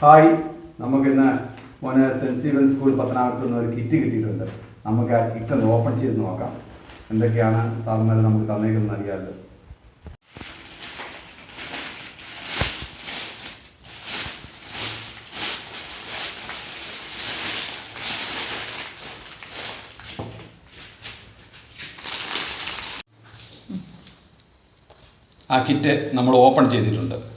Hi. നമുക്കിന്ന് മോനെ saint Steven school പത്തനാപുരത്ത് നിന്ന് ഒരു കിറ്റ് കിട്ടിയിട്ടുണ്ട്. നമുക്ക് ആ കിറ്റ് ഒന്ന് ഓപ്പൺ ചെയ്ത് നോക്കാം. എന്തൊക്കെയാണ് സാറന്മാർ നമുക്ക് തന്നേക്കുന്നത് അറിയാമല്ലോ. ആ കിറ്റ് നമ്മൾ ഓപ്പൺ ചെയ്തിട്ടുണ്ട്.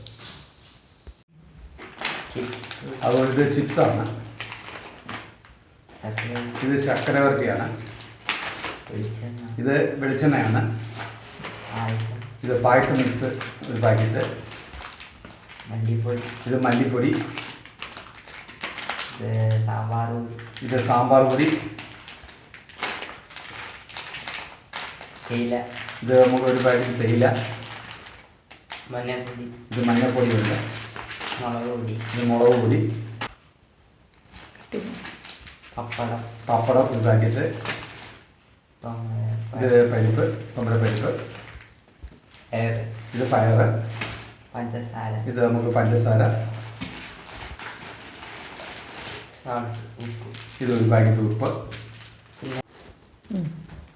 അതുപോലെ ഇത് ചിപ്സാണ് ഇത് ശർക്കരവർത്തിയാണ് ഇത് വെളിച്ചെണ്ണയാണ്. ഇത് പായസം മിക്സ് ഒരു പാക്കറ്റ്. മല്ലിപ്പൊടി. ഇത് മല്ലിപ്പൊടി. ഇത് സാമ്പാർ പൊടി. ഇത് സാമ്പാർ പൊടി. തേയില. ഇത് നമുക്ക് ഒരു പാക്കറ്റ് തേയില. മഞ്ഞൾപ്പൊടി. ഇത് മഞ്ഞൾപ്പൊടിയുണ്ട്. മുളക് പൊടി മുളക് പൊടി. പപ്പടം പപ്പടം ഒരു പാക്കറ്റ് ഇത് പരിപ്പ് തൊമ്പര പരിപ്പ് ഇത് പയറ്. പഞ്ചസാര. ഇത് നമുക്ക് പഞ്ചസാര. ഉപ്പ് ഇത് ഒരു പാക്കറ്റ് ഉപ്പ്.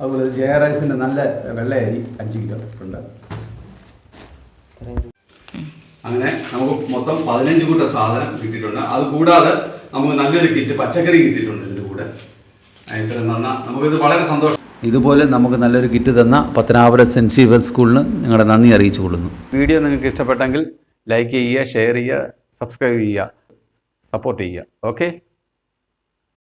അതുപോലെ ജയ റൈസിന്റെ നല്ല വെള്ളയരി അഞ്ച് കിലോ ഉണ്ട്. അങ്ങനെ നമുക്ക് മൊത്തം പതിനഞ്ച് കൂട്ടം സാധനം കിട്ടിയിട്ടുണ്ട്. അത് കൂടാതെ നമുക്ക് നല്ലൊരു കിറ്റ് പച്ചക്കറി കിട്ടിയിട്ടുണ്ട് ഇതിന്റെ കൂടെ. ഇത്ര നന്ന. നമുക്കിത് വളരെ സന്തോഷം. ഇതുപോലെ നമുക്ക് നല്ലൊരു കിറ്റ് തന്ന പത്തനാപുരം സെന്റ് സ്റ്റീവൻ സ്കൂളിന് നിങ്ങളുടെ നന്ദി അറിയിച്ചു കൊള്ളുന്നു. വീഡിയോ നിങ്ങൾക്ക് ഇഷ്ടപ്പെട്ടെങ്കിൽ ലൈക്ക് ചെയ്യുക ഷെയർ ചെയ്യുക സബ്സ്ക്രൈബ് ചെയ്യുക സപ്പോർട്ട് ചെയ്യുക. ഓക്കെ